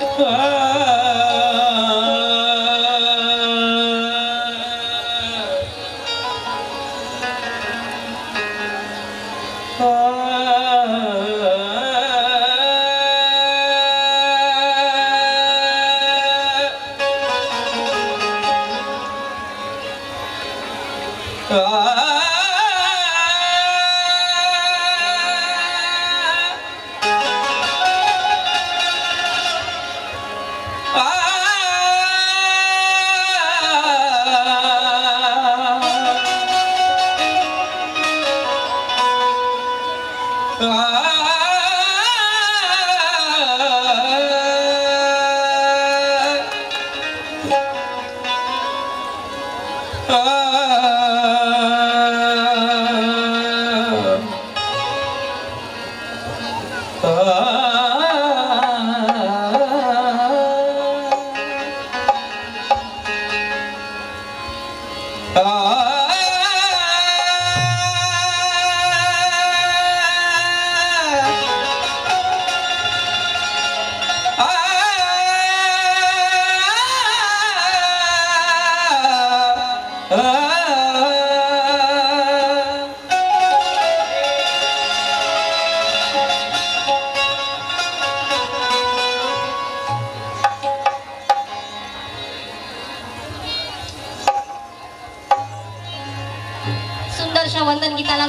啊 Oh.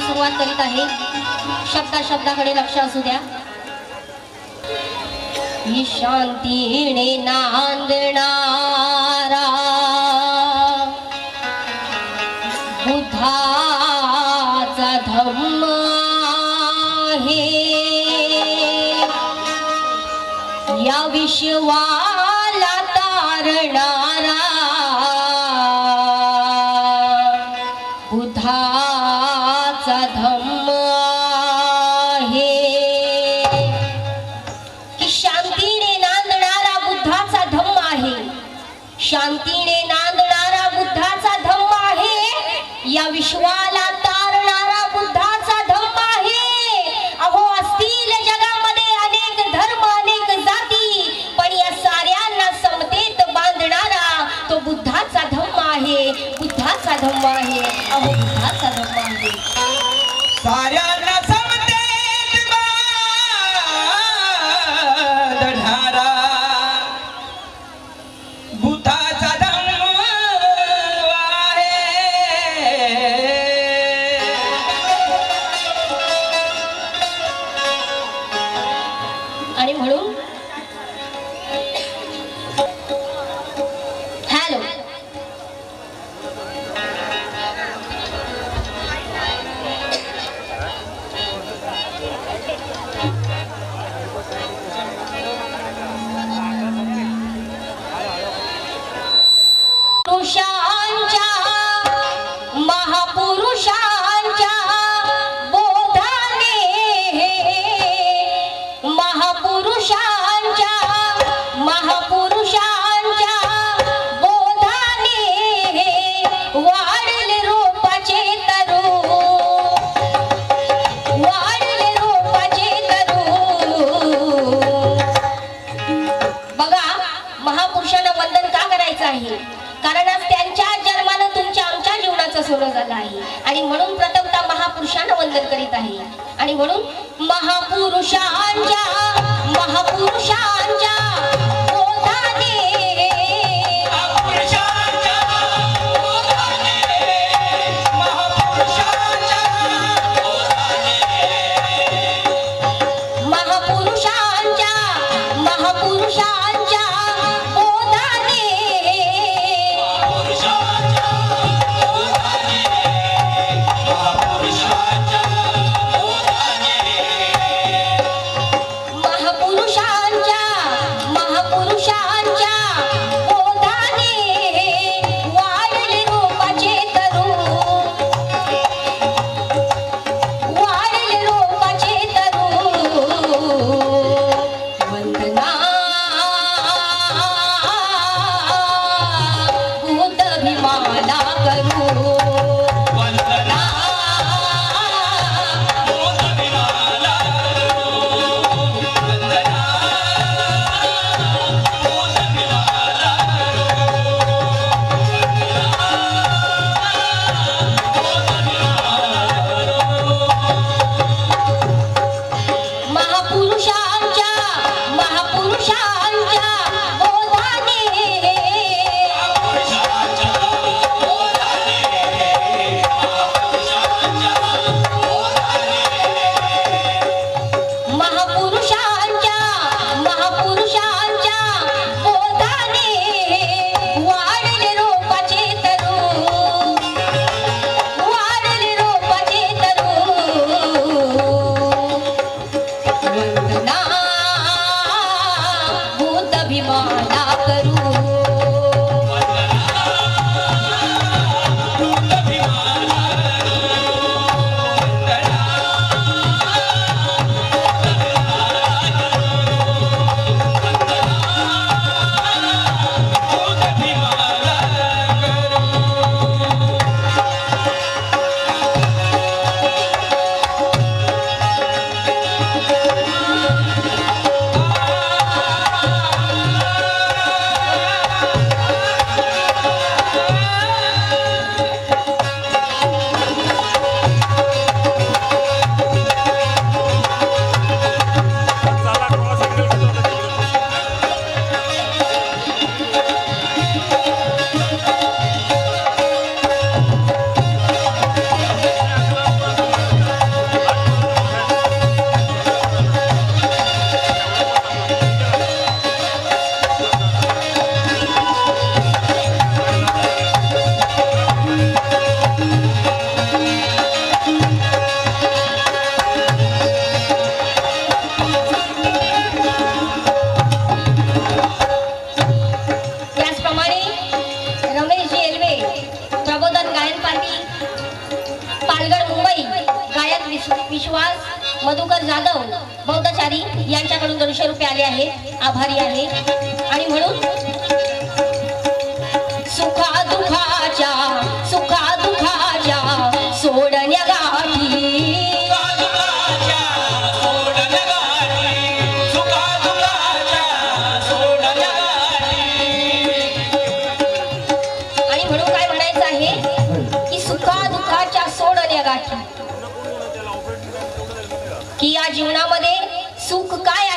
सुरुवात करीत आहे. शब्दा शब्दाकडे लक्ष असू द्या. ही शांतीने नांदणारा बुद्धाचा धम्म आहे. या विश्वा शांतीने नांदणारा बुद्धाचा धम्म आहे. या विश्वाला तारणारा बुद्धाचा धम्म आहे. अहो असतील जगामध्ये अनेक धर्म अनेक जाती पण या साऱ्यांना समतेत बांधणारा तो बुद्धाचा धम्म आहे. बुद्धाचा धम्म आहे. आहे. कारण आज त्यांच्या जन्मानं तुमच्या आमच्या जीवनाचं सोनं झालं आहे. आणि म्हणून प्रथमतः महापुरुषांना वंदन करीत आहे. आणि म्हणून महापुरुषांच्या महापुरुषांच्या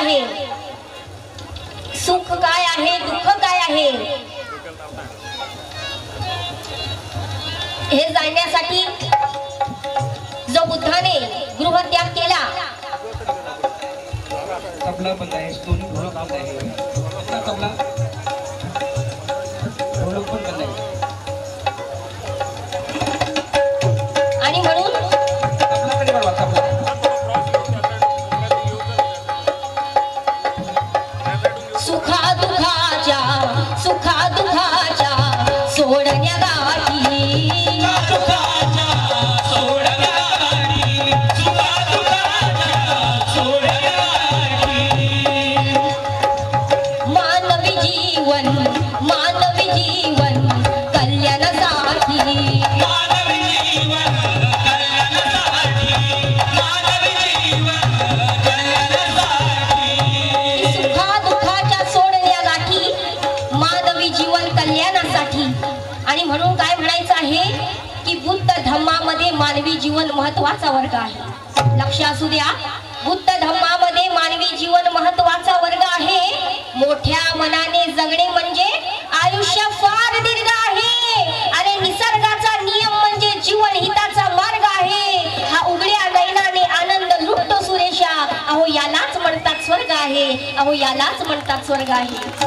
आहे? सुख काय आहे? दुःख काय आहे? हे जाणण्यासाठी जो बुद्धाने गृहत्याग केला तबला बंद आहे दोन्ही घोडं बंद आहे. तबला? यालाच म्हणतात स्वर्ग आहे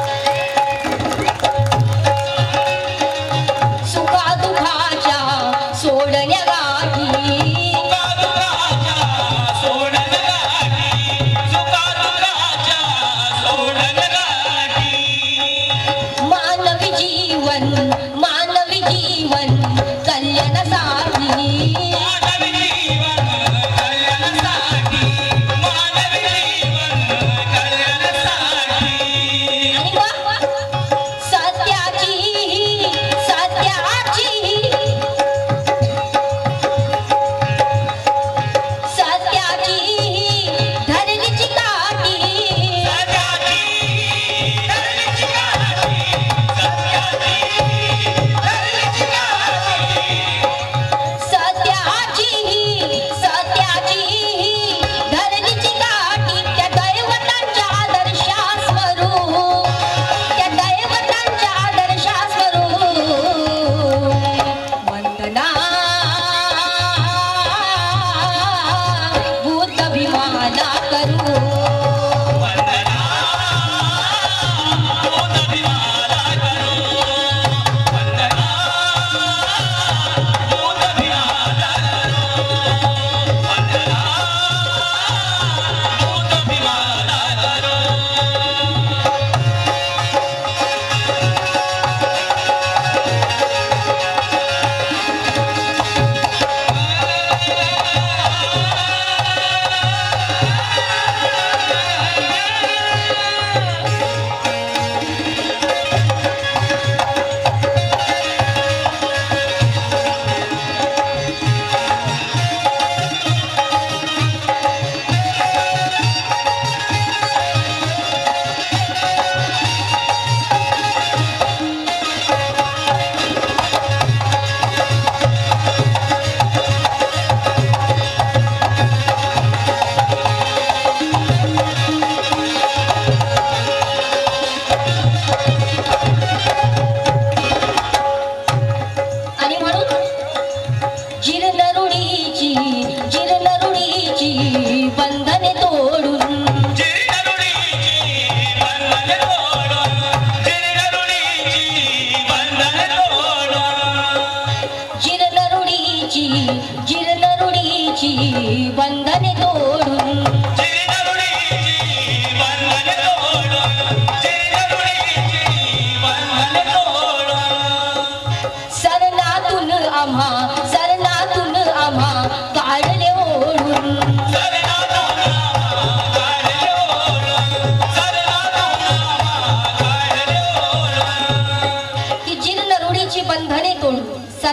Oh.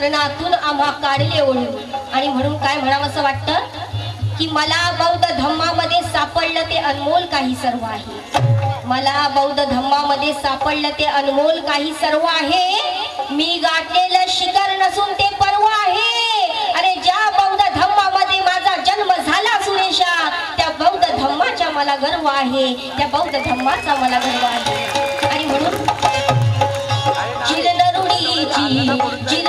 सरणातून आम्हा काढले ओढून. आणि म्हणून काय म्हणावं असं वाटतं? की मला बौद्ध धम्मामध्ये सापडलं ते अनमोल काही सर्व आहे. मला बौद्ध धम्मामध्ये सापडलं ते अनमोल काही सर्व आहे. मी गाठलेलं शिखर नसून ते पर्व आहे. अरे ज्या बौद्ध धम्मामध्ये माझा जन्म झाला सुरेशा त्या बौद्ध धम्माचा मला गर्व आहे. त्या बौद्ध धम्माचा मला गर्व आहे. आणि म्हणून चिरनरुडीची चिरनरुडीची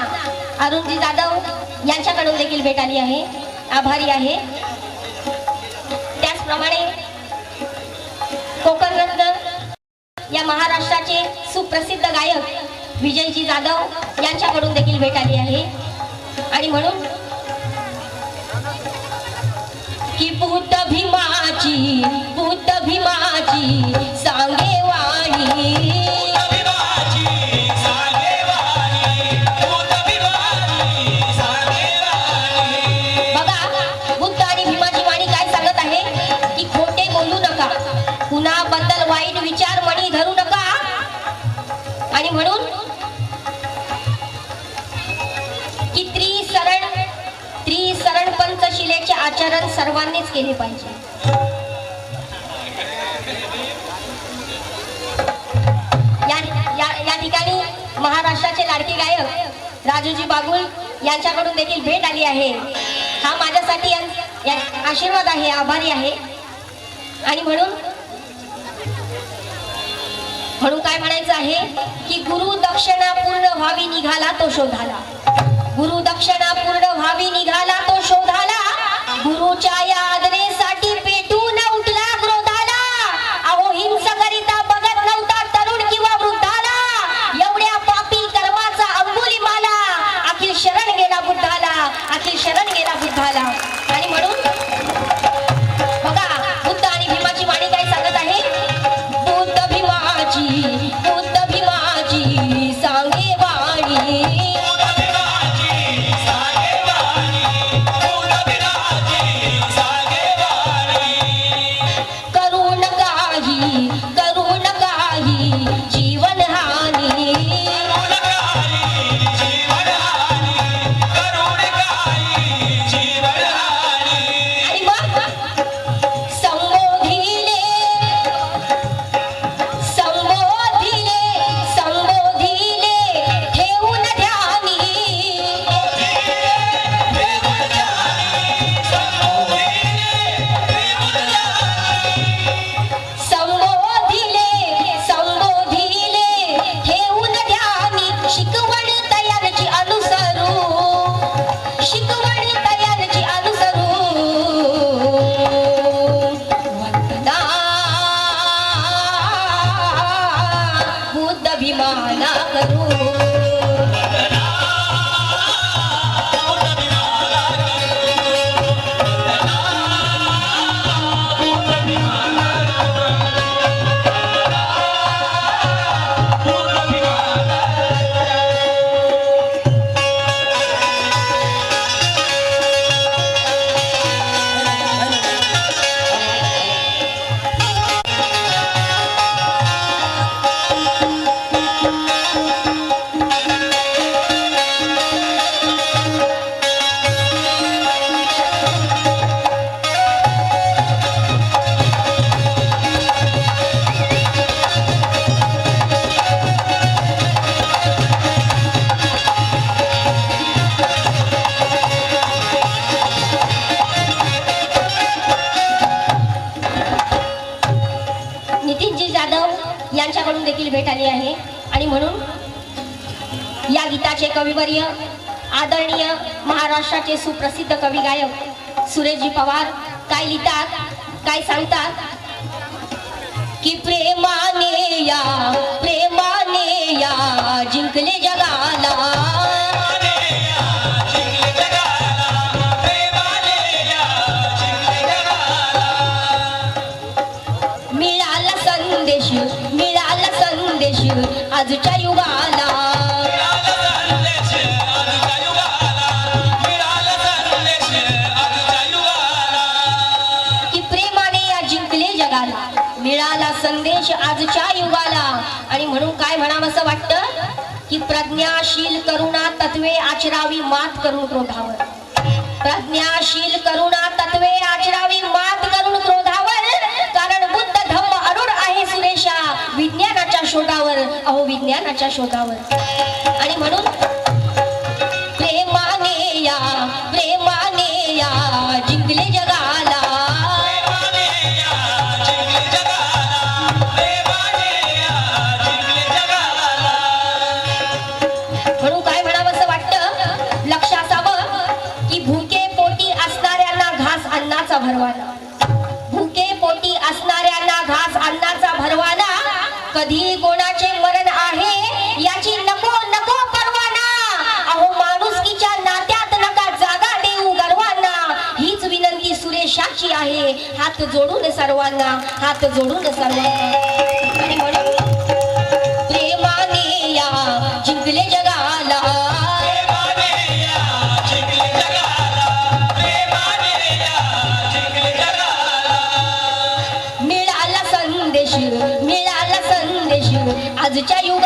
माझे अरुणजी जाधव यांच्याकडून देखील भेट आली आहे. आभारी आहे. त्याचप्रमाणे कोकण रत्न या महाराष्ट्राचे सुप्रसिद्ध गायक विजयजी जाधव यांच्याकडून देखील भेट आली आहे. आणि म्हणून की बुद्ध भीमाची बुद्ध भीमाची आचरण सर्वांनीच केले पाहिजे. या ठिकाणी महाराष्ट्राचे लाडके गायक राजूजी बागुल यांच्याकडून देखील भेट आली आहे. हा माझ्यासाठी आशीर्वाद आहे आभारी आहे. आणि म्हणून म्हणून काय म्हणायचं आहे की गुरु दक्षिणा पूर्ण व्हावी निघाला तो शोधाला. गुरु दक्षिणा पूर्ण व्हावी निघाला तो शोध गुरुच्या या आदरेसाठी नितीनजी जाधव यांच्याकडून देखील भेट आली आहे. आणि म्हणून या गीताचे कविवर्य आदरणीय महाराष्ट्राचे सुप्रसिद्ध कवी गायक सुरेशजी पवार काय लिहितात काय सांगतात? की प्रेमाने या प्रेमाने या जिंकले जगा आजच्या युगाला. की प्रेमाने या जिंकले जगाला. मिळाला संदेश आजच्या युगाला. आणि म्हणून काय म्हणावं असं वाटतं? की प्रज्ञाशील करुणा तत्वे आचरावी मात करून क्रोधावर. प्रज्ञाशील करुणा तत्वे आचरावी मात करून क्रोधावर कारण बुद्ध धम्म अरुण आहे सुरेशा विज्ञानाच्या शोधावर अहो विज्ञानाच्या शोधावर. आणि म्हणून प्रेमाने या प्रेमाने या जिंकले जगाला. म्हणून काय म्हणावं असं वाटतं? लक्ष असावं की भुके पोटी असणाऱ्यांना घास अन्नाचा भुके पोटी असणाऱ्यांना घास अन्नाचा कधी कोणाचे मरण आहे याची नको नको परवाना. अहो माणुसकीच्या नात्यात नका जागा देऊ गर्वांना हीच विनंती सुरेशाची आहे. हात जोडून सर्वांना हात जोडून सर्वांना. आजच्या युगाला आणि